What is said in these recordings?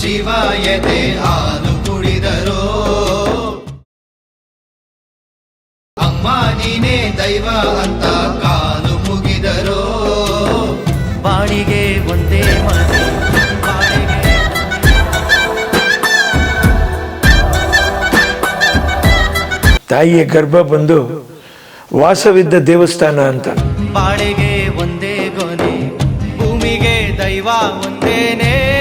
ಶಿವ ಎದೆ ಹಾಲು ಕುಡಿದರೋ. ಅಮ್ಮ ನೀನೇ ದೈವ ಅಂತ ಕಾಲು ಮುಗಿದರೋ. ಬಾಳಿಗೆ ಒಂದೇ ತಾಯಿಯ ಗರ್ಭ ಬಂದು ವಾಸವಿದ್ದ ದೇವಸ್ಥಾನ ಅಂತ. ಬಾಳೆಗೆ ಒಂದೇ ಗೊನೆ ಭೂಮಿಗೆ ದೈವ ಒಂದೇನೇ.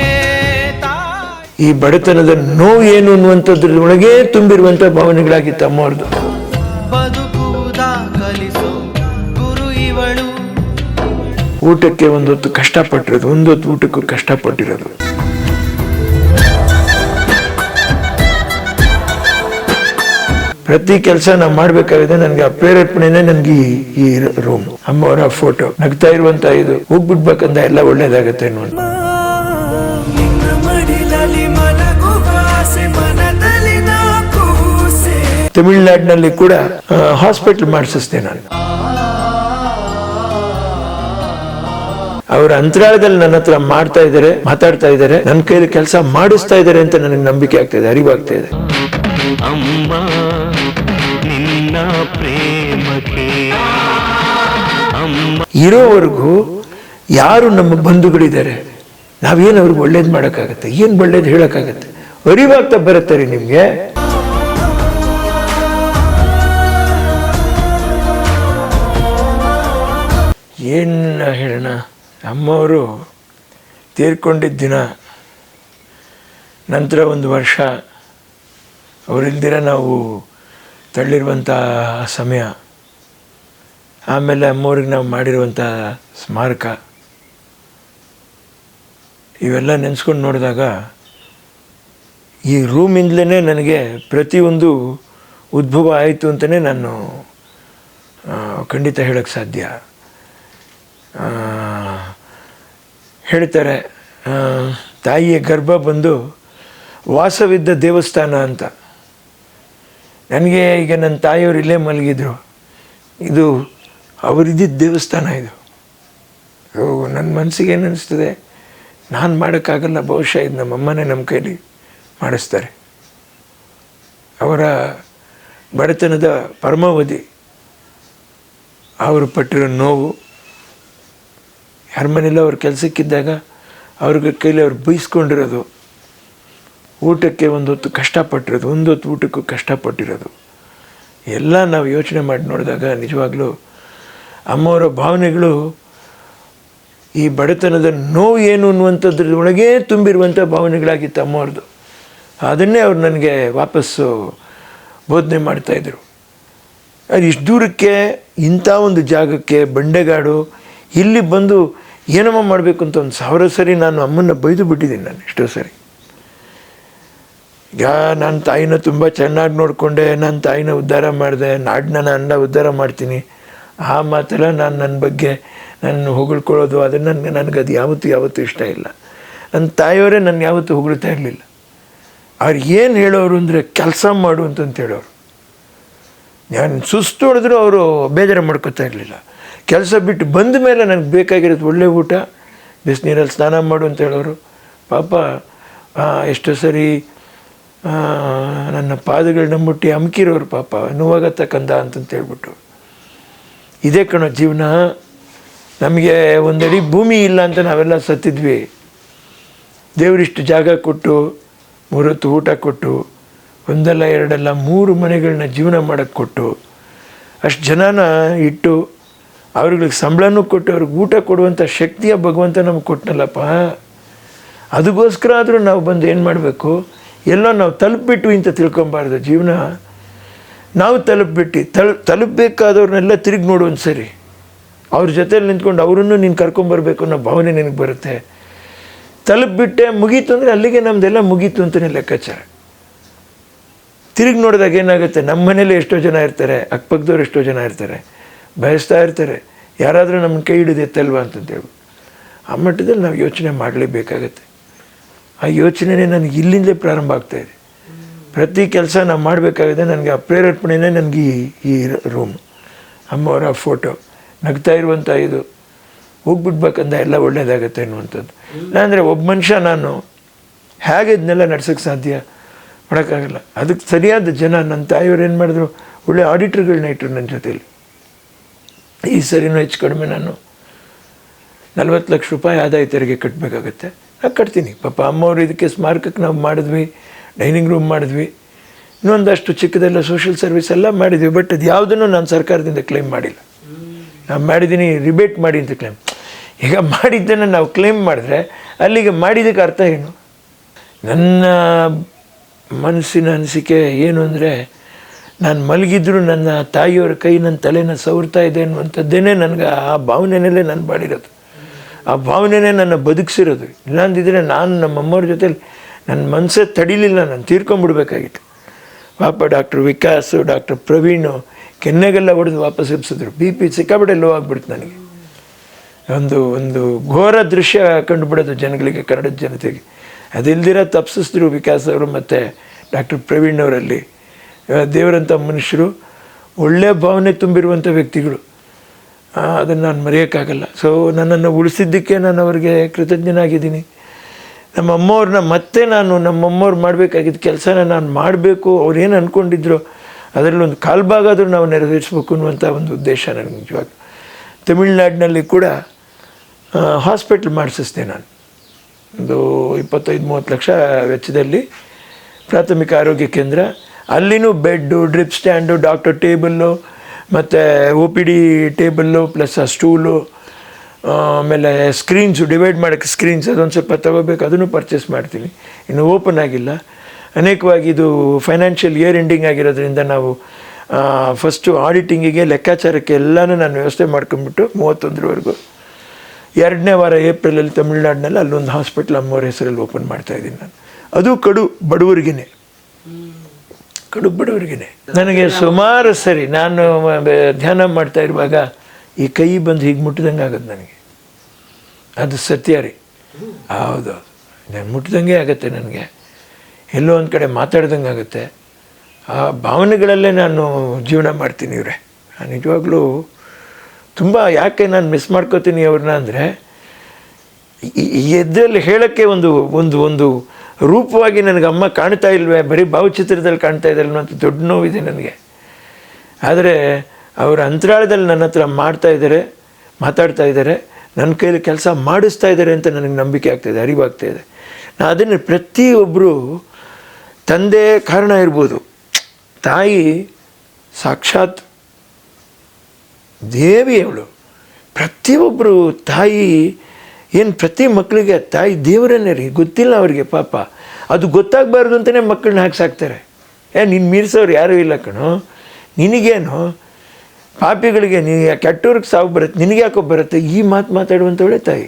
ಈ ಬಡತನದ ನೋವು ಏನು ಅನ್ನುವಂಥದ್ರೊಳಗೆ ತುಂಬಿರುವಂಥ ಭಾವನೆಗಳಾಗಿತ್ತು ಅಮ್ಮವ್ರದ್ದು. ತಮ್ಮವರದು ಊಟಕ್ಕೆ ಒಂದೊತ್ತು ಕಷ್ಟಪಟ್ಟಿರೋದು ಒಂದೊತ್ತು ಊಟಕ್ಕೂ ಕಷ್ಟಪಟ್ಟಿರೋದು. ಪ್ರತಿ ಕೆಲಸ ನಾ ಮಾಡ್ಬೇಕಾಗಿದೆ ನನಗೆ ಆ ಪ್ರೇರೇಪಣೆನೇ ನನಗೆ ಈ ರೂಮ್ ಅಮ್ಮವರ ಫೋಟೋ ನಗ್ತಾ ಇರುವಂತ ಇದು ಹೋಗ್ಬಿಡ್ಬೇಕಂತ ಎಲ್ಲ ಒಳ್ಳೇದಾಗತ್ತೆ ಅನ್ನೋ ತಮಿಳ್ನಾಡಿನಲ್ಲಿ ಕೂಡ ಹಾಸ್ಪಿಟಲ್ ಮಾಡಿಸಿಸ್ದೆ ನಾನು. ಅವರ ಅಂತರಾಳದಲ್ಲಿ ನನ್ನ ಹತ್ರ ಮಾಡ್ತಾ ಇದ್ದಾರೆ ಮಾತಾಡ್ತಾ ಇದ್ದಾರೆ ನನ್ನ ಕೈಯಲ್ಲಿ ಕೆಲಸ ಮಾಡಿಸ್ತಾ ಇದ್ದಾರೆ ಅಂತ ನನಗೆ ನಂಬಿಕೆ ಆಗ್ತಾ ಇದೆ ಅರಿವಾಗ್ತಾ ಇದೆ. ಅಮ್ಮ ನಿನ್ನ ಪ್ರೇಮಕ್ಕೆ. ಅಮ್ಮ. ಇರೋವರೆಗೂ ಯಾರು ನಮ್ಮ ಬಂಧುಗಳಿದ್ದಾರೆ ನಾವೇನು ಅವ್ರಿಗೆ ಒಳ್ಳೇದು ಮಾಡೋಕ್ಕಾಗತ್ತೆ ಏನು ಒಳ್ಳೇದು ಹೇಳೋಕ್ಕಾಗತ್ತೆ ಅರಿವಾಗ್ತಾ ಬರುತ್ತೆ ರೀ ನಿಮಗೆ. ಏನು ಹೇಳೋಣ? ಅಮ್ಮವರು ತೀರ್ಕೊಂಡಿದ್ದ ದಿನ, ನಂತರ ಒಂದು ವರ್ಷ, ಅವರಿಲ್ದಿರ ನಾವು ತಳ್ಳಿರುವಂಥ ಸಮಯ, ಆಮೇಲೆ ಅಮ್ಮವ್ರಿಗೆ ನಾವು ಮಾಡಿರುವಂಥ ಸ್ಮಾರಕ, ಇವೆಲ್ಲ ನೆನೆಸ್ಕೊಂಡು ನೋಡಿದಾಗ, ಈ ರೂಮಿಂದಲೇ ನನಗೆ ಪ್ರತಿಯೊಂದು ಉದ್ಭವ ಆಯಿತು ಅಂತಲೇ ನಾನು ಖಂಡಿತ ಹೇಳೋಕ್ಕೆ ಸಾಧ್ಯ. ಹೇಳ್ತಾರೆ ತಾಯಿಯ ಗರ್ಭ ಬಂದು ವಾಸವಿದ್ದ ದೇವಸ್ಥಾನ ಅಂತ. ನನಗೆ ಈಗ ನನ್ನ ತಾಯಿಯವರು ಇಲ್ಲೇ ಮಲಗಿದ್ರು. ಇದು ಅವರಿದ್ದಿದ್ದ ದೇವಸ್ಥಾನ ಇದು. ನನ್ನ ಮನಸ್ಸಿಗೆ ಏನು ನಾನು ಮಾಡೋಕ್ಕಾಗಲ್ಲ, ಬಹುಶಃ ಇದು ನಮ್ಮ ಅಮ್ಮನೇ ನಮ್ಮ ಕೈಲಿ ಮಾಡಿಸ್ತಾರೆ. ಅವರ ಬಡತನದ ಪರಮಾವಧಿ. ಅವರು ಪಟ್ಟಿರೋ ನೋವು ಯಾರ ಮನೇಲಿ ಅವ್ರ ಕೆಲಸಕ್ಕಿದ್ದಾಗ ಅವ್ರಿಗೆ ಕೈಲಿ ಅವ್ರು ಬೈಸ್ಕೊಂಡಿರೋದು. ಊಟಕ್ಕೆ ಒಂದು ಹೊತ್ತು ಕಷ್ಟಪಟ್ಟಿರೋದು, ಒಂದು ಹೊತ್ತು ಊಟಕ್ಕೂ ಕಷ್ಟಪಟ್ಟಿರೋದು. ಎಲ್ಲ ನಾವು ಯೋಚನೆ ಮಾಡಿ ನೋಡಿದಾಗ ನಿಜವಾಗ್ಲೂ ಅಮ್ಮವರ ಭಾವನೆಗಳು ಈ ಬಡತನದ ನೋವು ಏನು ಅನ್ನುವಂಥದ್ರ ಒಳಗೆ ತುಂಬಿರುವಂಥ ಭಾವನೆಗಳಾಗಿತ್ತು ಅಮ್ಮವ್ರದ್ದು. ಅದನ್ನೇ ಅವ್ರು ನನಗೆ ವಾಪಸ್ಸು ಬೋಧನೆ ಮಾಡ್ತಾಯಿದ್ರು ಅದು ಇಷ್ಟು ದೂರಕ್ಕೆ ಇಂಥ ಒಂದು ಜಾಗಕ್ಕೆ ಬಂಡೆಗಾಡು ಇಲ್ಲಿ ಬಂದು ಏನಮ್ಮ ಮಾಡಬೇಕು ಅಂತ ಒಂದು ಸಾವಿರ ಸರಿ ನಾನು ಅಮ್ಮನ್ನ ಬೈದು ಬಿಟ್ಟಿದ್ದೀನಿ ನಾನು ಎಷ್ಟೋ ಸರಿ. ಈಗ ನನ್ನ ತಾಯಿನ ತುಂಬ ಚೆನ್ನಾಗಿ ನೋಡಿಕೊಂಡೆ ನನ್ನ ತಾಯಿನ ಉದ್ಧಾರ ಮಾಡಿದೆ ನಾಡನ್ನ ನಾನು ಉದ್ಧಾರ ಮಾಡ್ತೀನಿ. ಆ ಮಾತೆಲ್ಲ ನಾನು ನನ್ನ ಬಗ್ಗೆ ನನ್ನ ಹೊಗಳ್ಕೊಳ್ಳೋದು, ಅದನ್ನು ನನಗೆ ನನಗೆ ಅದು ಯಾವತ್ತೂ ಯಾವತ್ತೂ ಇಷ್ಟ ಇಲ್ಲ. ನನ್ನ ತಾಯಿಯವರೇ ನನ್ನ ಯಾವತ್ತೂ ಹೊಗಳ್ತಾ ಇರಲಿಲ್ಲ. ಅವ್ರು ಏನು ಹೇಳೋರು ಅಂದರೆ ಕೆಲಸ ಮಾಡು ಅಂತಂತ ಹೇಳೋರು. ನಾನು ಸುಸ್ತು ಹೊಡೆದ್ರು ಅವರು ಬೇಜಾರು ಮಾಡ್ಕೋತಾ ಇರಲಿಲ್ಲ. ಕೆಲಸ ಬಿಟ್ಟು ಬಂದ ಮೇಲೆ ನನಗೆ ಬೇಕಾಗಿರೋದು ಒಳ್ಳೆ ಊಟ ಬಿಸಿನೀರಲ್ಲಿ ಸ್ನಾನ ಮಾಡು ಅಂತ ಹೇಳೋರು. ಪಾಪ ಎಷ್ಟೋ ಸರಿ ನನ್ನ ಪಾದಗಳನ್ನ ಮುಟ್ಟಿ ಅಮ್ಕಿರೋರು ಪಾಪ ನೋವಾಗತ್ತಕ್ಕಂದ ಅಂತಂತ ಹೇಳ್ಬಿಟ್ಟು. ಇದೇ ಕಣೋ ಜೀವನ. ನಮಗೆ ಒಂದಡಿ ಭೂಮಿ ಇಲ್ಲ ಅಂತ ನಾವೆಲ್ಲ ಸತ್ತಿದ್ವಿ. ದೇವರಿಷ್ಟು ಜಾಗ ಕೊಟ್ಟು, ಮೂರೊತ್ತು ಊಟ ಕೊಟ್ಟು, ಒಂದಲ್ಲ ಎರಡಲ್ಲ ಮೂರು ಮನೆಗಳನ್ನ ಜೀವನ ಮಾಡೋಕ್ಕೆ ಕೊಟ್ಟು, ಅಷ್ಟು ಜನನ ಇಟ್ಟು ಅವ್ರಿಗೆ ಸಂಬಳನೂ ಕೊಟ್ಟು ಅವ್ರಿಗೆ ಊಟ ಕೊಡುವಂಥ ಶಕ್ತಿಯ ಭಗವಂತ ನಮ್ಗೆ ಕೊಟ್ಟನಲ್ಲಪ್ಪ ಅದಕ್ಕೋಸ್ಕರ ಆದರೂ ನಾವು ಬಂದು ಏನು ಮಾಡಬೇಕು? ಎಲ್ಲ ನಾವು ತಲುಪಿಬಿಟ್ಟು ಅಂತ ತಿಳ್ಕೊಬಾರ್ದು ಜೀವನ. ನಾವು ತಲುಪಿಬಿಟ್ಟು ತಲ್, ತಲುಪಬೇಕಾದವ್ರನ್ನೆಲ್ಲ ತಿರುಗಿ ನೋಡು ಒಂದು ಸರಿ ಅವ್ರ ಜೊತೆಲಿ ನಿಂತ್ಕೊಂಡು ಅವರನ್ನು ನೀನು ಕರ್ಕೊಂಬರ್ಬೇಕು ಅನ್ನೋ ಭಾವನೆ ನಿನಗೆ ಬರುತ್ತೆ. ತಲುಪಿಬಿಟ್ಟೆ ಮುಗೀತು ಅಂದರೆ ಅಲ್ಲಿಗೆ ನಮ್ಮದೆಲ್ಲ ಮುಗೀತು ಅಂತಲೇ ಲೆಕ್ಕಾಚಾರ. ತಿರುಗಿ ನೋಡಿದಾಗ ಏನಾಗುತ್ತೆ? ನಮ್ಮ ಮನೇಲಿ ಎಷ್ಟೋ ಜನ ಇರ್ತಾರೆ ಅಕ್ಕಪಕ್ಕದವ್ರು ಎಷ್ಟೋ ಜನ ಇರ್ತಾರೆ. ಬಯಸ್ತಾ ಇರ್ತಾರೆ. ಯಾರಾದರೂ ನಮ್ಮ ಕೈ ಹಿಡಿದೆತ್ತಲ್ವ ಅಂತಂತೇಳಿ. ಆ ಮಟ್ಟದಲ್ಲಿ ನಾವು ಯೋಚನೆ ಮಾಡಲೇಬೇಕಾಗತ್ತೆ. ಆ ಯೋಚನೆನೇ ನನಗೆ ಇಲ್ಲಿಂದಲೇ ಪ್ರಾರಂಭ ಆಗ್ತಾಯಿದೆ ಪ್ರತಿ ಕೆಲಸ ನಾವು ಮಾಡಬೇಕಾಗಿದೆ ನನಗೆ ಆ ಪ್ರೇರೇಪಣೆನೇ ನನಗೆ ಈ ಈ ರೂಮ್ ಅಮ್ಮವರ ಫೋಟೋ ನಗ್ತಾ ಇರುವಂಥ ಇದು. ಹೋಗ್ಬಿಡ್ಬೇಕಂದ ಎಲ್ಲ ಒಳ್ಳೇದಾಗತ್ತೆ ಅನ್ನುವಂಥದ್ದು. ಅಂದರೆ ಒಬ್ಬ ಮನುಷ್ಯ ನಾನು ಹೇಗೆ ಇದನ್ನೆಲ್ಲ ನಡ್ಸೋಕ್ಕೆ ಸಾಧ್ಯ? ಮಾಡೋಕ್ಕಾಗಲ್ಲ. ಅದಕ್ಕೆ ಸರಿಯಾದ ಜನ ನನ್ನ ತಾಯಿಯವ್ರು ಏನು ಮಾಡಿದ್ರು? ಒಳ್ಳೆ ಆಡಿಟ್ರ್ಗಳನ್ನ ಇಟ್ಟರು ನನ್ನ ಜೊತೆಲಿ. ಈ ಸರಿನೂ ಹೆಚ್ಚು ಕಡಿಮೆ ನಾನು ನಲ್ವತ್ತು ಲಕ್ಷ ರೂಪಾಯಿ ಆದಾಯ ತೆರಿಗೆ ಕಟ್ಟಬೇಕಾಗತ್ತೆ ನಾನು ಕಟ್ತೀನಿ. ಪಾಪ ಅಮ್ಮವ್ರು ಇದಕ್ಕೆ ಸ್ಮಾರಕಕ್ಕೆ ನಾವು ಮಾಡಿದ್ವಿ, ಡೈನಿಂಗ್ ರೂಮ್ ಮಾಡಿದ್ವಿ, ಇನ್ನೊಂದಷ್ಟು ಚಿಕ್ಕದೆಲ್ಲ ಸೋಷಿಯಲ್ ಸರ್ವಿಸ್ ಎಲ್ಲ ಮಾಡಿದ್ವಿ ಬಟ್ ಅದು ಯಾವುದನ್ನು ನಾನು ಸರ್ಕಾರದಿಂದ ಕ್ಲೇಮ್ ಮಾಡಿಲ್ಲ. ನಾನು ಮಾಡಿದ್ದೀನಿ ರಿಬೇಟ್ ಮಾಡಿ ಅಂತ ಕ್ಲೈಮ್ ಈಗ ಮಾಡಿದ್ದನ್ನು ನಾವು ಕ್ಲೇಮ್ ಮಾಡಿದ್ರೆ ಅಲ್ಲಿಗೆ ಮಾಡಿದ್ದಕ್ಕೆ ಅರ್ಥ ಏನು? ನನ್ನ ಮನಸ್ಸಿನ ಅನಿಸಿಕೆ ಏನು ಅಂದರೆ ನಾನು ಮಲಗಿದ್ರು ನನ್ನ ತಾಯಿಯವರ ಕೈ ನನ್ನ ತಲೆನ ಸವರ್ತಾ ಇದೆ ಅನ್ನುವಂಥದ್ದೇನೆ ನನಗೆ ಆ ಭಾವನೆಯಲ್ಲೇ ನಾನು ಬಾಳಿರೋದು. ಆ ಭಾವನೆನೇ ನನ್ನ ಬದುಕಿಸಿರೋದು. ಇಲ್ಲಾಂದಿದ್ರೆ ನಾನು ನಮ್ಮ ಅಮ್ಮವ್ರ ಜೊತೆಲಿ ನನ್ನ ಮನಸ್ಸೇ ತಡಿಲಿಲ್ಲ, ನಾನು ತೀರ್ಕೊಂಡ್ಬಿಡ್ಬೇಕಾಗಿತ್ತು ಪಾಪ ಡಾಕ್ಟರ್ ವಿಕಾಸು, ಡಾಕ್ಟರ್ ಪ್ರವೀಣು ಕೆನ್ನೆಗೆಲ್ಲ ಹೊಡೆದು ವಾಪಸ್ ಎಬ್ಸಿದ್ರು. ಬಿ ಪಿ ಸಿಕ್ಕಾಬಿಟ್ಟೆ ಲೋ ಆಗ್ಬಿಡ್ತು ನನಗೆ. ಒಂದು ಒಂದು ಘೋರ ದೃಶ್ಯ ಕಂಡುಬಿಡೋದು ಜನಗಳಿಗೆ ಕನ್ನಡದ ಜನತೆಗೆ. ಅದಿಲ್ದಿರ ತಪ್ಪಿಸಿದ್ರು ವಿಕಾಸ್ ಅವರು ಮತ್ತು ಡಾಕ್ಟರ್ ಪ್ರವೀಣ್ ಅವರಲ್ಲಿ. ದೇವರಂಥ ಮನುಷ್ಯರು ಒಳ್ಳೆಯ ಭಾವನೆ ತುಂಬಿರುವಂಥ ವ್ಯಕ್ತಿಗಳು. ಅದನ್ನು ನಾನು ಮರೆಯೋಕ್ಕಾಗಲ್ಲ. ಸೊ ನನ್ನನ್ನು ಉಳಿಸಿದ್ದಕ್ಕೆ ನಾನು ಅವರಿಗೆ ಕೃತಜ್ಞನಾಗಿದ್ದೀನಿ. ನಮ್ಮ ಅಮ್ಮವ್ರನ್ನ ಮತ್ತೆ ನಾನು ನಮ್ಮ ಅಮ್ಮವ್ರು ಮಾಡಬೇಕಾಗಿದ್ದ ಕೆಲಸನ ನಾನು ಮಾಡಬೇಕು ಅವ್ರು ಏನು ಅಂದ್ಕೊಂಡಿದ್ರು ಅದರಲ್ಲಿ ಒಂದು ಕಾಲ್ಭಾಗಾದರೂ ನಾವು ನೆರವೇರಿಸ್ಬೇಕು ಅನ್ನುವಂಥ ಒಂದು ಉದ್ದೇಶ ನನಗೆ ನಿಜವಾಗ. ತಮಿಳ್ನಾಡಿನಲ್ಲಿ ಕೂಡ ಹಾಸ್ಪಿಟ್ಲ್ ಮಾಡಿಸಿಸ್ದೆ ನಾನು. ಒಂದು ಇಪ್ಪತ್ತೈದು ಮೂವತ್ತು ಲಕ್ಷ ವೆಚ್ಚದಲ್ಲಿ ಪ್ರಾಥಮಿಕ ಆರೋಗ್ಯ ಕೇಂದ್ರ ಅಲ್ಲಿನೂ bed, drip stand, doctor table, ಮತ್ತು O P D table, plus ಆ ಸ್ಟೂಲು, ಆಮೇಲೆ ಸ್ಕ್ರೀನ್ಸು, ಡಿವೈಡ್ ಮಾಡೋಕ್ಕೆ ಸ್ಕ್ರೀನ್ಸ್, ಅದೊಂದು ಸ್ವಲ್ಪ ತಗೋಬೇಕು, ಅದನ್ನು ಪರ್ಚೇಸ್ ಮಾಡ್ತೀನಿ ಇನ್ನು ಓಪನ್ ಆಗಿಲ್ಲ. ಅನೇಕವಾಗಿ ಇದು ಫೈನಾನ್ಷಿಯಲ್ ಇಯರ್ ಎಂಡಿಂಗ್ ಆಗಿರೋದ್ರಿಂದ ನಾವು ಫಸ್ಟು ಆಡಿಟಿಂಗಿಗೆ, ಲೆಕ್ಕಾಚಾರಕ್ಕೆ ಎಲ್ಲನೂ ನಾನು ವ್ಯವಸ್ಥೆ ಮಾಡ್ಕೊಂಬಿಟ್ಟು ಮೂವತ್ತೊಂದರವರೆಗೂ. ಎರಡನೇ ವಾರ ಏಪ್ರಿಲಲ್ಲಿ ತಮಿಳ್ನಾಡಿನಲ್ಲಿ ಅಲ್ಲೊಂದು ಹಾಸ್ಪಿಟ್ಲ್ ಅಮ್ಮವ್ರ ಹೆಸರಲ್ಲಿ ಓಪನ್ ಮಾಡ್ತಾ ಇದ್ದೀನಿ ನಾನು. ಅದು ಕಡು ಬಡವರಿಗೇ ಕಡು ಬಡವರಿಗೇ ನನಗೆ ಸುಮಾರು ಸರಿ ನಾನು ಧ್ಯಾನ ಮಾಡ್ತಾ ಇರುವಾಗ ಈ ಕೈ ಬಂದು ಹೀಗೆ ಮುಟ್ಟಿದಂಗೆ ಆಗುತ್ತೆ ನನಗೆ. ಅದು ಸತ್ಯ ರೀ. ಹೌದು ನಾನು ಮುಟ್ಟಿದಂಗೆ ಆಗುತ್ತೆ ನನಗೆ. ಎಲ್ಲೋ ಒಂದು ಕಡೆ ಮಾತಾಡ್ದಂಗೆ ಆಗುತ್ತೆ. ಆ ಭಾವನೆಗಳಲ್ಲೇ ನಾನು ಜೀವನ ಮಾಡ್ತೀನಿ ಇವರೇ. ನಿಜವಾಗ್ಲೂ ತುಂಬ ಯಾಕೆ ನಾನು ಮಿಸ್ ಮಾಡ್ಕೋತೀನಿ ಅವ್ರನ್ನ ಅಂದರೆ ಎದ್ದಲ್ಲಿ ಹೇಳೋಕ್ಕೆ ಒಂದು ಒಂದು ಒಂದು ರೂಪವಾಗಿ ನನಗೆ ಅಮ್ಮ ಕಾಣ್ತಾ ಇಲ್ವೇ? ಬರೀ ಭಾವಚಿತ್ರದಲ್ಲಿ ಕಾಣ್ತಾ ಇದ್ದಾರೆ ಅನ್ನೋಂಥ ದೊಡ್ಡ ನೋವಿದೆ ನನಗೆ. ಆದರೆ ಅವರ ಅಂತರಾಳದಲ್ಲಿ ನನ್ನ ಹತ್ರ ಮಾಡ್ತಾ ಇದ್ದಾರೆ, ಮಾತಾಡ್ತಾ ಇದ್ದಾರೆ, ನನ್ನ ಕೈಲಿ ಕೆಲಸ ಮಾಡಿಸ್ತಾ ಇದ್ದಾರೆ ಅಂತ ನನಗೆ ನಂಬಿಕೆ ಆಗ್ತಾಯಿದೆ ಅರಿವಾಗ್ತಾ ಇದೆ. ನಾನು ಅದನ್ನು ಪ್ರತಿಯೊಬ್ಬರು ತಂದೆ ಕಾರಣ ಇರ್ಬೋದು. ತಾಯಿ ಸಾಕ್ಷಾತ್ ದೇವಿ ಅವಳು. ಪ್ರತಿಯೊಬ್ಬರು ತಾಯಿ ಏನು ಪ್ರತಿ ಮಕ್ಕಳಿಗೆ ತಾಯಿ ದೇವರನ್ನೇ ರೀ, ಗೊತ್ತಿಲ್ಲ ಅವರಿಗೆ ಪಾಪ. ಅದು ಗೊತ್ತಾಗಬಾರ್ದು ಅಂತಲೇ ಮಕ್ಕಳನ್ನ ಹಾಕಿ ಸಾಕ್ತಾರೆ ಏ ನಿನ್ನ ಮೀರಿಸೋರು ಯಾರೂ ಇಲ್ಲ ಕಣೋ. ನಿನಗೇನು? ಪಾಪಿಗಳಿಗೆ ನೀ ಕೆಟ್ಟವ್ರಿಗೆ ಸಾವು ಬರುತ್ತೆ, ನಿನಗೆ ಯಾಕೋ ಬರುತ್ತೆ? ಈ ಮಾತು ಮಾತಾಡುವಂಥವಳೆ ತಾಯಿ.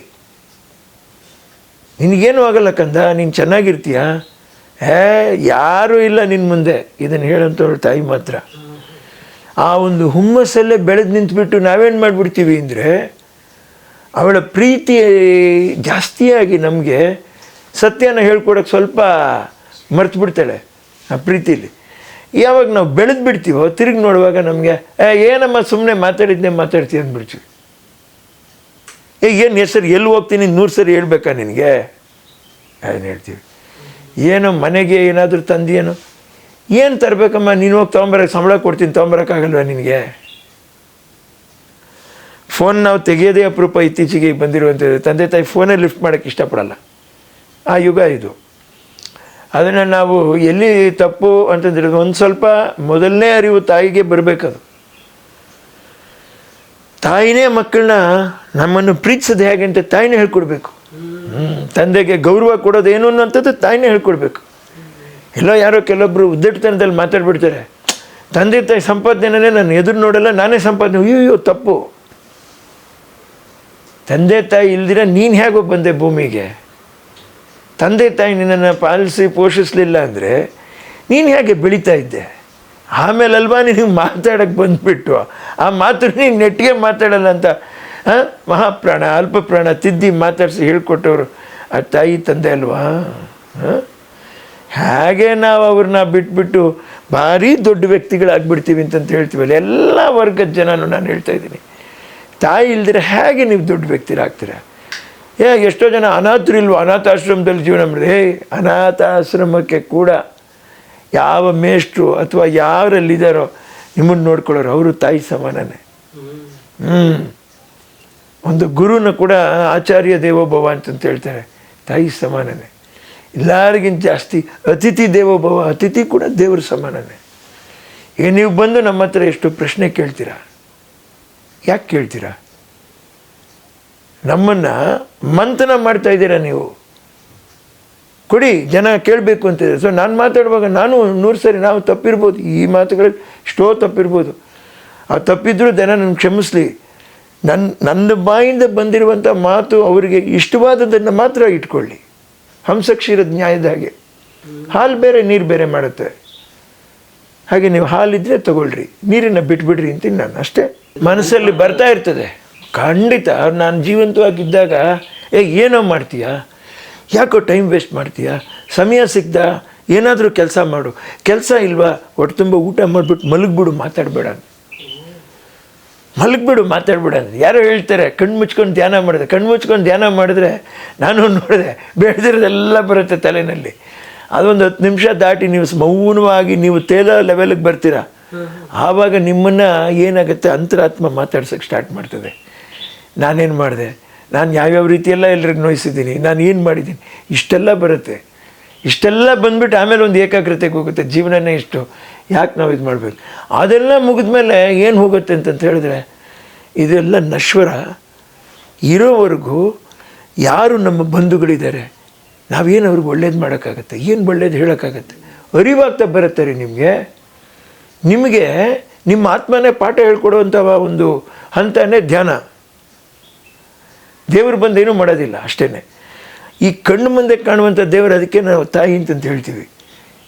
ನಿನಗೇನು ಆಗಲ್ಲ ಕಂದ? ನೀನು ಚೆನ್ನಾಗಿರ್ತೀಯ? ಏ, ಯಾರೂ ಇಲ್ಲ ನಿನ್ನ ಮುಂದೆ. ಇದನ್ನು ಹೇಳೋಂಥವಳು ತಾಯಿ ಮಾತ್ರ. ಆ ಒಂದು ಹುಮ್ಮಸ್ಸಲ್ಲೇ ಬೆಳೆದು ನಿಂತುಬಿಟ್ಟು ನಾವೇನು ಮಾಡಿಬಿಡ್ತೀವಿ ಅಂದರೆ ಅವಳ ಪ್ರೀತಿ ಜಾಸ್ತಿಯಾಗಿ ನಮಗೆ ಸತ್ಯನ ಹೇಳ್ಕೊಡೋಕೆ ಸ್ವಲ್ಪ ಮರ್ತು ಬಿಡ್ತಾಳೆ ಆ ಪ್ರೀತಿಲಿ. ಯಾವಾಗ ನಾವು ಬೆಳೆದು ಬಿಡ್ತೀವೋ ತಿರುಗಿ ನೋಡುವಾಗ ನಮಗೆ ಏನಮ್ಮ ಸುಮ್ಮನೆ ಮಾತಾಡಿದ್ದೆ ಮಾತಾಡ್ತೀವಿ ಅಂದ್ಬಿಡ್ತೀವಿ. ಏ, ಏನು ಹೆಸರು, ಎಲ್ಲಿ ಹೋಗ್ತೀನಿ, ನೂರು ಸರಿ ಹೇಳ್ಬೇಕಾ ನಿನಗೆ? ಏನು ಹೇಳ್ತೀವಿ. ಏನೋ ಮನೆಗೆ ಏನಾದರೂ ತಂದಿಯೇನು? ಏನು ತರಬೇಕಮ್ಮ, ನೀನು ಹೋಗಿ ತೊಗೊಂಬರಕ್ಕೆ ಸಂಬಳ ಕೊಡ್ತೀನಿ, ತೊಗೊಂಬರೋಕ್ಕಾಗಲ್ವ ನಿನಗೆ? ಫೋನ್ ನಾವು ತೆಗೆಯೋದೇ ಅಪರೂಪ ಇತ್ತೀಚೆಗೆ ಬಂದಿರುವಂಥದ್ದು. ತಂದೆ ತಾಯಿ ಫೋನೇ ಲಿಫ್ಟ್ ಮಾಡೋಕ್ಕೆ ಇಷ್ಟಪಡಲ್ಲ. ಆ ಯುಗ ಇದು. ಅದನ್ನು ನಾವು ಎಲ್ಲಿ ತಪ್ಪು ಅಂತಂದ್ರೆ ಒಂದು ಸ್ವಲ್ಪ ಮೊದಲನೇ ಅರಿವು ತಾಯಿಗೆ ಬರಬೇಕದು. ತಾಯಿನೇ ಮಕ್ಕಳನ್ನ ನಮ್ಮನ್ನು ಪ್ರೀತಿಸೋದು ಹೇಗೆ ಅಂತ ತಾಯಿನೇ ಹೇಳ್ಕೊಡ್ಬೇಕು. ತಂದೆಗೆ ಗೌರವ ಕೊಡೋದು ಏನು ಅನ್ನೋಂಥದ್ದು ತಾಯಿನೇ ಹೇಳ್ಕೊಡ್ಬೇಕು. ಎಲ್ಲ ಯಾರೋ ಕೆಲವೊಬ್ಬರು ಉದ್ದಟತನದಲ್ಲಿ ಮಾತಾಡ್ಬಿಡ್ತಾರೆ. ತಂದೆ ತಾಯಿ ಸಂಪಾದನೆನೇ ನಾನು ಎದುರು ನೋಡಲ್ಲ, ನಾನೇ ಸಂಪಾದನೆ. ಅಯ್ಯೋ ತಪ್ಪು. ತಂದೆ ತಾಯಿ ಇಲ್ದಿರ ನೀನು ಹೇಗೋ ಬಂದೆ ಭೂಮಿಗೆ? ತಂದೆ ತಾಯಿ ನಿನ್ನನ್ನು ಪಾಲಿಸಿ ಪೋಷಿಸಲಿಲ್ಲ ಅಂದರೆ ನೀನು ಹೇಗೆ ಬೆಳೀತಾ ಇದ್ದೆ? ಆಮೇಲೆ ಅಲ್ವಾ ನಿನಗೆ ಮಾತಾಡೋಕ್ಕೆ ಬಂದುಬಿಟ್ಟು? ಆ ಮಾತು ನೀನು ನೆಟ್ಟಿಗೆ ಮಾತಾಡಲ್ಲ ಅಂತ ಹಾಂ ಮಹಾಪ್ರಾಣ ಅಲ್ಪ ಪ್ರಾಣ ತಿದ್ದಿ ಮಾತಾಡಿಸಿ ಹೇಳ್ಕೊಟ್ಟವರು ಆ ತಾಯಿ ತಂದೆ ಅಲ್ವಾ? ಹಾಂ ಹಾಗೆ ನಾವು ಅವ್ರನ್ನ ಬಿಟ್ಬಿಟ್ಟು ಭಾರಿ ದೊಡ್ಡ ವ್ಯಕ್ತಿಗಳಾಗ್ಬಿಡ್ತೀವಿ ಅಂತಂತ ಹೇಳ್ತೀವಲ್ಲ, ಎಲ್ಲ ವರ್ಗದ ಜನನು ನಾನು ಹೇಳ್ತಾ ಇದ್ದೀನಿ. ತಾಯಿ ಇಲ್ದಿರ ಹೇಗೆ ನೀವು ದೊಡ್ಡ ವ್ಯಕ್ತಿರಾಗ್ತೀರ ಏ ಎಷ್ಟೋ ಜನ ಅನಾಥರು ಇಲ್ವೋ, ಅನಾಥಾಶ್ರಮದಲ್ಲಿ ಜೀವನ ಮಾಡಿದ್ರೆ ಹೇ, ಅನಾಥಾಶ್ರಮಕ್ಕೆ ಕೂಡ ಯಾವ ಮೇಷ್ಟ್ರು ಅಥವಾ ಯಾರಲ್ಲಿದ್ದಾರೋ ನಿಮ್ಮನ್ನು ನೋಡ್ಕೊಳ್ಳೋರು ಅವರು ತಾಯಿ ಸಮಾನನೇ. ಹ್ಞೂ ಒಂದು ಗುರುನ ಕೂಡ ಆಚಾರ್ಯ ದೇವೋಭವ ಅಂತಂತ ಹೇಳ್ತಾರೆ. ತಾಯಿ ಸಮಾನನೇ. ಎಲ್ಲರಿಗಿಂತ ಜಾಸ್ತಿ ಅತಿಥಿ ದೇವೋಭವ, ಅತಿಥಿ ಕೂಡ ದೇವ್ರ ಸಮಾನನೇ. ಈಗ ನೀವು ಬಂದು ನಮ್ಮ ಹತ್ರ ಎಷ್ಟು ಪ್ರಶ್ನೆ ಕೇಳ್ತೀರಾ? ಯಾಕೆ ಕೇಳ್ತೀರಾ? ನಮ್ಮನ್ನು ಮಂಥನ ಮಾಡ್ತಾ ಇದ್ದೀರಾ ನೀವು? ಕೊಡಿ, ಜನ ಕೇಳಬೇಕು ಅಂತಿದ್ದಾರೆ ಸೊ ನಾನು ಮಾತಾಡುವಾಗ ನಾನು ನೂರು ಸರಿ ನಾವು ತಪ್ಪಿರ್ಬೋದು. ಈ ಮಾತುಗಳಲ್ಲಿ ಎಷ್ಟೋ ತಪ್ಪಿರ್ಬೋದು. ಆ ತಪ್ಪಿದ್ರೂ ಜನ ನನ್ನ ಕ್ಷಮಿಸ್ಲಿ. ನನ್ನ ನನ್ನ ಬಾಯಿಂದ ಬಂದಿರುವಂಥ ಮಾತು ಅವರಿಗೆ ಇಷ್ಟವಾದದ್ದನ್ನು ಮಾತ್ರ ಇಟ್ಕೊಳ್ಳಿ. ಹಂಸಕ್ಷೀರದ ನ್ಯಾಯದ ಹಾಗೆ. ಹಾಲು ಬೇರೆ, ನೀರು ಬೇರೆ ಮಾಡುತ್ತೆ. ಹಾಗೆ ನೀವು ಹಾಲಿದ್ರೆ ತಗೊಳ್ರಿ ನೀರನ್ನು ಬಿಟ್ಬಿಡ್ರಿ ಅಂತೀನಿ ನಾನು ಅಷ್ಟೇ. ಮನಸ್ಸಲ್ಲಿ ಬರ್ತಾ ಇರ್ತದೆ. ಖಂಡಿತ ನಾನು ಜೀವಂತವಾಗಿದ್ದಾಗ, ಏ, ಏನೋ ಮಾಡ್ತೀಯಾ? ಯಾಕೋ ಟೈಮ್ ವೇಸ್ಟ್ ಮಾಡ್ತೀಯಾ? ಸಮಯ ಸಿಗ್ದ? ಏನಾದರೂ ಕೆಲಸ ಮಾಡು. ಕೆಲಸ ಇಲ್ವಾ? ಹೊಟ್ಟೆ ತುಂಬ ಊಟ ಮಾಡಿಬಿಟ್ಟು ಮಲಗಿಬಿಡು, ಮಾತಾಡಬೇಡ ಮಲಗಿಬಿಡು, ಮಾತಾಡಬೇಡ ಅಂತ. ಯಾರೋ ಹೇಳ್ತಾರೆ, ಕಣ್ಣು ಮುಚ್ಕೊಂಡು ಧ್ಯಾನ ಮಾಡಿದೆ ಕಣ್ಣು ಮುಚ್ಕೊಂಡು ಧ್ಯಾನ ಮಾಡಿದ್ರೆ, ನಾನು ನೋಡಿದೆ ಬೇಡದಿರೋದೆಲ್ಲ ಬರುತ್ತೆ ತಲೆಯಲ್ಲಿ ಅದೊಂದು ಹತ್ತು ನಿಮಿಷ ದಾಟಿ ನೀವು ಮೌನವಾಗಿ ನೀವು ತೇಲ ಲೆವೆಲ್ಗೆ ಬರ್ತೀರಾ? ಆವಾಗ ನಿಮ್ಮನ್ನು ಏನಾಗುತ್ತೆ? ಅಂತರಾತ್ಮ ಮಾತಾಡ್ಸೋಕ್ಕೆ ಸ್ಟಾರ್ಟ್ ಮಾಡ್ತದೆ. ನಾನೇನು ಮಾಡಿದೆ? ನಾನು ಯಾವ್ಯಾವ ರೀತಿಯೆಲ್ಲ ಎಲ್ರಿಗೂ ನೋಯಿಸಿದ್ದೀನಿ. ನಾನು ಏನು ಮಾಡಿದ್ದೀನಿ? ಇಷ್ಟೆಲ್ಲ ಬರುತ್ತೆ. ಇಷ್ಟೆಲ್ಲ ಬಂದ್ಬಿಟ್ಟು ಆಮೇಲೆ ಒಂದು ಏಕಾಗ್ರತೆಗೆ ಹೋಗುತ್ತೆ. ಜೀವನನೇ ಇಷ್ಟು. ಯಾಕೆ ನಾವು ಇದು ಮಾಡಬೇಕು? ಅದೆಲ್ಲ ಮುಗಿದ್ಮೇಲೆ ಏನು ಹೋಗುತ್ತೆ ಅಂತಂತ ಹೇಳಿದ್ರೆ, ಇದೆಲ್ಲ ನಶ್ವರ. ಇರೋವರೆಗೂ ಯಾರು ನಮ್ಮ ಬಂಧುಗಳಿದ್ದಾರೆ? ನಾವೇನು ಅವ್ರಿಗೆ ಒಳ್ಳೇದು ಮಾಡೋಕ್ಕಾಗತ್ತೆ? ಏನು ಒಳ್ಳೇದು ಹೇಳೋಕ್ಕಾಗತ್ತೆ? ಅರಿವಾಗ್ತಾ ಬರುತ್ತೆ ರೀ ನಿಮಗೆ? ನಿಮಗೆ ನಿಮ್ಮ ಆತ್ಮನೇ ಪಾಠ ಹೇಳ್ಕೊಡುವಂಥ ಒಂದು ಹಂತನೇ ಧ್ಯಾನ. ದೇವರು ಬಂದು ಏನೂ ಮಾಡೋದಿಲ್ಲ ಅಷ್ಟೇ ಈ ಕಣ್ಣು ಮುಂದೆ ಕಾಣುವಂಥ ದೇವರು ಅದಕ್ಕೆ ನಾವು ತಾಯಿ ಅಂತಂತ ಹೇಳ್ತೀವಿ.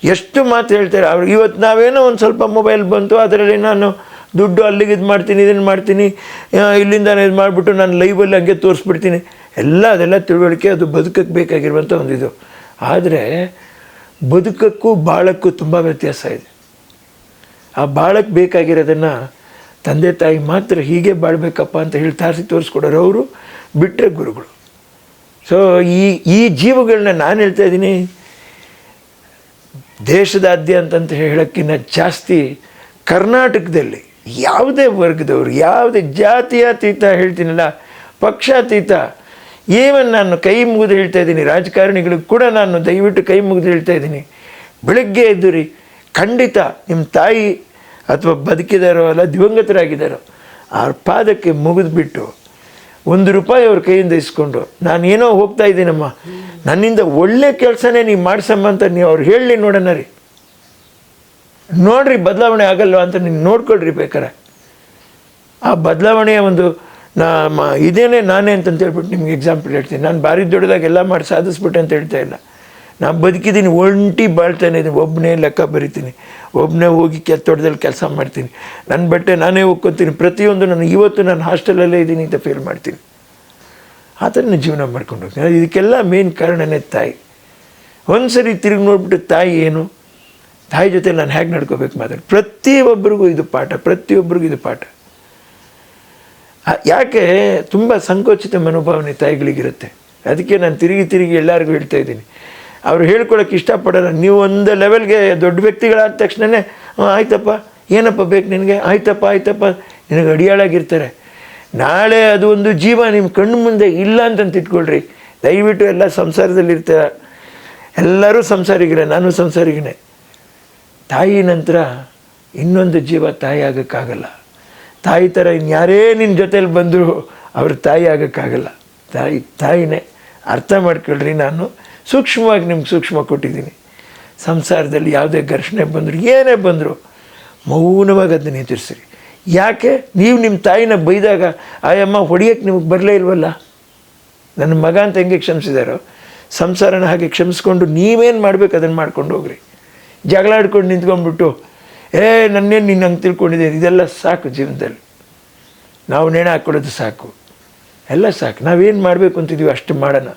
ಎಷ್ಟು ಮಾತು ಹೇಳ್ತಾರೆ, ಅವ್ರು ಇವತ್ತು ನಾವೇನೋ ಒಂದು ಸ್ವಲ್ಪ ಮೊಬೈಲ್ ಬಂತು, ಅದರಲ್ಲಿ ನಾನು ದುಡ್ಡು ಅಲ್ಲಿಗೆ ಇದು ಮಾಡ್ತೀನಿ, ಇದನ್ನು ಮಾಡ್ತೀನಿ ಇಲ್ಲಿಂದ ನಾನು ಇದು ಮಾಡಿಬಿಟ್ಟು ನಾನು ಲೈವಲ್ಲಿ ಹಂಗೆ ತೋರಿಸ್ಬಿಡ್ತೀನಿ. ಎಲ್ಲ ಅದೆಲ್ಲ ತಿಳುವಳಿಕೆ, ಅದು ಬದುಕಕ್ಕೆ ಬೇಕಾಗಿರುವಂಥ ಒಂದು ಇದು. ಆದರೆ ಬದುಕಕ್ಕೂ ಬಾಳಕ್ಕೂ ತುಂಬ ವ್ಯತ್ಯಾಸ ಇದೆ. ಆ ಬಾಳಕ್ಕೆ ಬೇಕಾಗಿರೋದನ್ನು ತಂದೆ ತಾಯಿ ಮಾತ್ರ ಹೀಗೆ ಬಾಳ್ಬೇಕಪ್ಪ ಅಂತ ಹೇಳಿ ತಾರಿಸಿ ತೋರಿಸ್ಕೊಡೋರು ಅವರು ಬಿಟ್ಟರೆ ಗುರುಗಳು. ಸೊ ಈ ಈ ಜೀವಗಳನ್ನ ನಾನು ಹೇಳ್ತಾ ಇದ್ದೀನಿ, ದೇಶದಾದ್ಯಂತ ಅಂತ ಹೇಳೋಕ್ಕಿಂತ ಜಾಸ್ತಿ ಕರ್ನಾಟಕದಲ್ಲಿ ಯಾವುದೇ ವರ್ಗದವರು, ಯಾವುದೇ ಜಾತಿಯಾತೀತ ಹೇಳ್ತೀನಲ್ಲ, ಪಕ್ಷಾತೀತ ಏವನ್ ನಾನು ಕೈ ಮುಗಿದು ಹೇಳ್ತಾ ಇದ್ದೀನಿ ರಾಜಕಾರಣಿಗಳಿಗೆ ಕೂಡ ನಾನು ದಯವಿಟ್ಟು ಕೈ ಮುಗಿದು ಹೇಳ್ತಾ ಇದ್ದೀನಿ. ಬೆಳಗ್ಗೆ ಎದ್ದು ರೀ, ಖಂಡಿತ ನಿಮ್ಮ ತಾಯಿ ಅಥವಾ ಬದುಕಿದಾರೋ ಅಲ್ಲ ದಿವಂಗತರಾಗಿದ್ದಾರೋ ಅವ್ರ ಪಾದಕ್ಕೆ ಮುಗಿದ್ಬಿಟ್ಟು ಒಂದು ರೂಪಾಯಿ ಅವ್ರ ಕೈಯಿಂದ ಇಸ್ಕೊಂಡು, ನಾನು ಏನೋ ಹೋಗ್ತಾ ಇದ್ದೀನಮ್ಮ, ನನ್ನಿಂದ ಒಳ್ಳೆ ಕೆಲಸನೇ ನೀವು ಮಾಡ್ಸಮ್ಮ ಅಂತ ನೀವು ಅವ್ರು ಹೇಳಿ ನೋಡೋಣ ರೀ. ನೋಡ್ರಿ, ಬದಲಾವಣೆ ಆಗಲ್ವ ಅಂತ ನೀನು ನೋಡ್ಕೊಳ್ರಿ ಬೇಕಾರೆ. ಆ ಬದಲಾವಣೆಯ ಒಂದು ನಮ್ಮ ಇದೇನೇ ನಾನೇ ಅಂತಂತ ಹೇಳ್ಬಿಟ್ಟು ನಿಮ್ಗೆ ಎಕ್ಸಾಂಪಲ್ ಹೇಳ್ತೀನಿ. ನಾನು ಭಾರಿ ದೊಡ್ಡದಾಗ ಎಲ್ಲ ಮಾಡಿ ಸಾಧಿಸ್ಬಿಟ್ಟೆ ಅಂತ ಹೇಳ್ತಾ ಇಲ್ಲ. ನಾನು ಬದುಕಿದ್ದೀನಿ, ಒಂಟಿ ಬಾಳ್ತಾನೆ ಇದ್ದೀನಿ ಒಬ್ಬನೇ ಲೆಕ್ಕ ಬರಿತೀನಿ. ಒಬ್ಬನೇ ಹೋಗಿ ಕೆ ತೋಟದಲ್ಲಿ ಕೆಲಸ ಮಾಡ್ತೀನಿ. ನನ್ನ ಬಟ್ಟೆ ನಾನೇ ಒಕ್ಕೋತೀನಿ ಪ್ರತಿಯೊಂದು ನಾನು ಇವತ್ತು ನಾನು ಹಾಸ್ಟೆಲಲ್ಲೇ ಇದ್ದೀನಿ ಅಂತ ಫೀಲ್ ಮಾಡ್ತೀನಿ. ಆ ಥರ ನಾನು ಜೀವನ ಮಾಡ್ಕೊಂಡು ಹೋಗ್ತೀನಿ. ಇದಕ್ಕೆಲ್ಲ ಮೇನ್ ಕಾರಣನೇ ತಾಯಿ. ಒಂದು ಸರಿ ತಿರುಗಿ ನೋಡ್ಬಿಟ್ಟು ತಾಯಿ ಏನು? ತಾಯಿ ಜೊತೆ ನಾನು ಹೇಗೆ ನಡ್ಕೋಬೇಕು ಮಾತಾಡಿ. ಪ್ರತಿಯೊಬ್ಬರಿಗೂ ಇದು ಪಾಠ, ಪ್ರತಿಯೊಬ್ಬರಿಗೂ ಇದು ಪಾಠ. ಯಾಕೆ ತುಂಬ ಸಂಕೋಚಿತ ಮನೋಭಾವನೆ ತಾಯಿಗಳಿಗಿರುತ್ತೆ. ಅದಕ್ಕೆ ನಾನು ತಿರುಗಿ ತಿರುಗಿ ಎಲ್ಲರಿಗೂ ಹೇಳ್ತಾ ಇದ್ದೀನಿ. ಅವರು ಹೇಳ್ಕೊಳಕ್ಕೆ ಇಷ್ಟಪಡೋಲ್ಲ. ನೀವು ಒಂದು ಲೆವೆಲ್ಗೆ ದೊಡ್ಡ ವ್ಯಕ್ತಿಗಳಾದ ತಕ್ಷಣವೇ ಆಯ್ತಪ್ಪ, ಏನಪ್ಪ ಬೇಕು ನಿನಗೆ? ಆಯ್ತಪ್ಪ ಆಯ್ತಪ್ಪ. ನಿನಗೆ ಅಡಿಯಾಳಾಗಿರ್ತಾರೆ. ನಾಳೆ ಅದು ಒಂದು ಜೀವ ನಿಮ್ಮ ಕಣ್ಣು ಮುಂದೆ ಇಲ್ಲ ಅಂತಂತ ಇಟ್ಕೊಳ್ರಿ. ದಯವಿಟ್ಟು ಎಲ್ಲ ಸಂಸಾರದಲ್ಲಿ ಇರ್ತಾರೆ ಎಲ್ಲರೂ ಸಂಸಾರಿಗಳೇ ನಾನು ಸಂಸಾರಿಗನೇ. ತಾಯಿ ನಂತರ ಇನ್ನೊಂದು ಜೀವ ತಾಯಿ ಆಗೋಕ್ಕಾಗಲ್ಲ. ತಾಯಿ ಥರ ಇನ್ಯಾರೇ ನಿನ್ನ ಜೊತೇಲಿ ಬಂದರೂ ಅವ್ರ ತಾಯಿ ಆಗೋಕ್ಕಾಗಲ್ಲ. ತಾಯಿ, ತಾಯಿನೇ ಅರ್ಥ ಮಾಡ್ಕೊಳ್ರಿ ನಾನು. ಸೂಕ್ಷ್ಮವಾಗಿ ನಿಮ್ಗೆ ಸೂಕ್ಷ್ಮ ಕೊಟ್ಟಿದ್ದೀನಿ. ಸಂಸಾರದಲ್ಲಿ ಯಾವುದೇ ಘರ್ಷಣೆ ಬಂದರೂ, ಏನೇ ಬಂದರೂ, ಮೌನವಾಗಿ ಅದನ್ನ ಎದುರಿಸ್ರಿ. ಯಾಕೆ? ನೀವು ನಿಮ್ಮ ತಾಯಿನ ಬೈದಾಗ, ಆಯಮ್ಮ ಹೊಡಿಯೋಕ್ಕೆ ನಿಮಗೆ ಬರಲೇ ಇಲ್ವಲ್ಲ? ನನ್ನ ಮಗ ಅಂತ ಹೆಂಗೆ ಕ್ಷಮಿಸಿದಾರೋ, ಸಂಸಾರನ ಹಾಗೆ ಕ್ಷಮಿಸ್ಕೊಂಡು ನೀವೇನು ಮಾಡಬೇಕು ಅದನ್ನು ಮಾಡ್ಕೊಂಡು ಹೋಗ್ರಿ. ಜಗಳ ಆಡ್ಕೊಂಡು ನಿಂತ್ಕೊಂಡ್ಬಿಟ್ಟು, ಏ, ನನ್ನೇನು ನೀನು ಹಂಗೆ ತಿಳ್ಕೊಂಡಿದ್ದೇನೆ ಇದೆಲ್ಲ ಸಾಕು ಜೀವನದಲ್ಲಿ. ನಾವು ನೇಣ ಹಾಕ್ಕೊಳ್ಳೋದು ಸಾಕು. ಎಲ್ಲ ಸಾಕು. ನಾವೇನು ಮಾಡಬೇಕು ಅಂತಿದ್ದೀವಿ ಅಷ್ಟು ಮಾಡೋಣ.